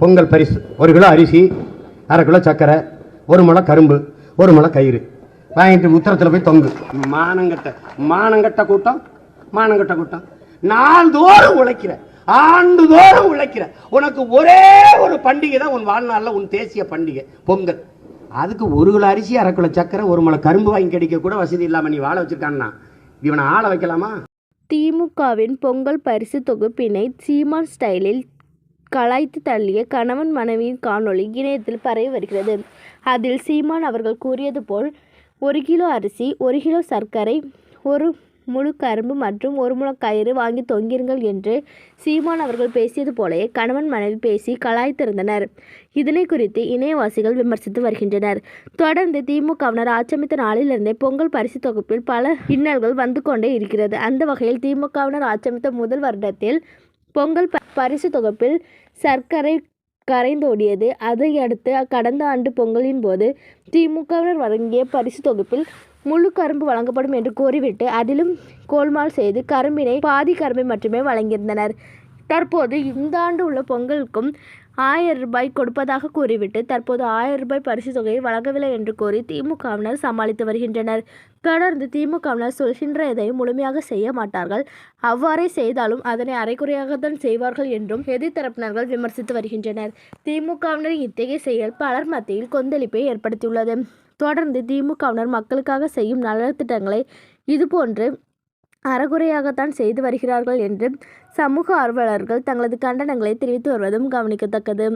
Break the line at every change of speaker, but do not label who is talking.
பொங்கல் பரிசு. ஒரு கிலோ அரிசி அரை கிலோ சர்க்கரை ஒரு முளை கரும்பு ஒரு முளை கயிறு. வாங்கிட்டு உத்தரத்தில் போய் தொங்கு. மானங்கட்ட மானங்கட்ட கூட்டம் மானங்கட்ட கூட்டம். நாள்தோறும் உழைக்கிற ஆண்டுதோறும் உழைக்கிற உனக்கு ஒரே ஒரு பண்டிகை தான் உன் வாழ்நாளில் உன் தேசிய பண்டிகை பொங்கல். அதுக்கு ஒரு கிலோ அரிசி அரை கிலோ சக்கரை ஒரு மலை கரும்பு வாங்கி கிடைக்க கூட வசதி இல்லாமல் நீ வாழ வச்சிருக்கான்னா? இவனை ஆள வைக்கலாமா?
திமுகவின் பொங்கல் பரிசு தொகுப்பினை சீமான் ஸ்டைலில் கலாய்த்து தள்ளிய கணவன் மனைவியின் காணொளி இணையத்தில் பரவி வருகிறது. அதில் சீமான் அவர்கள் கூறியது போல் ஒரு கிலோ அரிசி ஒரு கிலோ சர்க்கரை ஒரு முழு கரும்பு மற்றும் ஒரு முழக்கயிறு கயிறு வாங்கி தொங்கிருங்கள் என்று சீமான் அவர்கள் பேசியது போலவே கணவன் மனைவி பேசி கலாய்த்திருந்தனர். இதனை குறித்து இணையவாசிகள் விமர்சித்து வருகின்றனர். தொடர்ந்து திமுகவினர் ஆட்சமித்த நாளிலிருந்தே பொங்கல் பரிசு தொகுப்பில் பல இன்னல்கள் வந்து கொண்டே இருக்கிறது. அந்த வகையில் திமுகவினர் ஆட்சமித்த முதல் வருடத்தில் பொங்கல் பரிசு தொகுப்பில் சர்க்கரை கரைந்தோடியது. அதையடுத்து கடந்த ஆண்டு பொங்கலின் போது திமுகவினர் வழங்கிய பரிசு தொகுப்பில் முழு கரும்பு வழங்கப்படும் என்று கூறிவிட்டு அதிலும் கோல்மால் செய்து கரும்பினை பாதி கரும்பை மட்டுமே வழங்கியிருந்தனர். தற்போது இந்த ஆண்டு உள்ள பொங்கலுக்கும் ஆயிரம் ரூபாய் கொடுப்பதாக கூறிவிட்டு தற்போது ஆயிரம் ரூபாய் பரிசு தொகையை வழங்கவில்லை என்று கூறி திமுகவினர் சமாளித்து வருகின்றனர். தொடர்ந்து திமுகவினர் சொல்கின்ற எதையும் முழுமையாக செய்ய மாட்டார்கள். அவ்வாறே செய்தாலும் அதனை அரைக்குறையாகத்தான் செய்வார்கள் என்றும் எதிர்த்தரப்பினர்கள் விமர்சித்து வருகின்றனர். திமுகவினரின் இத்தகைய செயல் பலர் மத்தியில் கொந்தளிப்பை ஏற்படுத்தியுள்ளது. தொடர்ந்து திமுகவினர் மக்களுக்காக செய்யும் நலத்திட்டங்களை இதுபோன்று அறகுறையாகத்தான் செய்து வருகிறார்கள் என்று சமூக ஆர்வலர்கள் தங்களது கண்டனங்களை தெரிவித்து வருவதும் கவனிக்கத்தக்கது.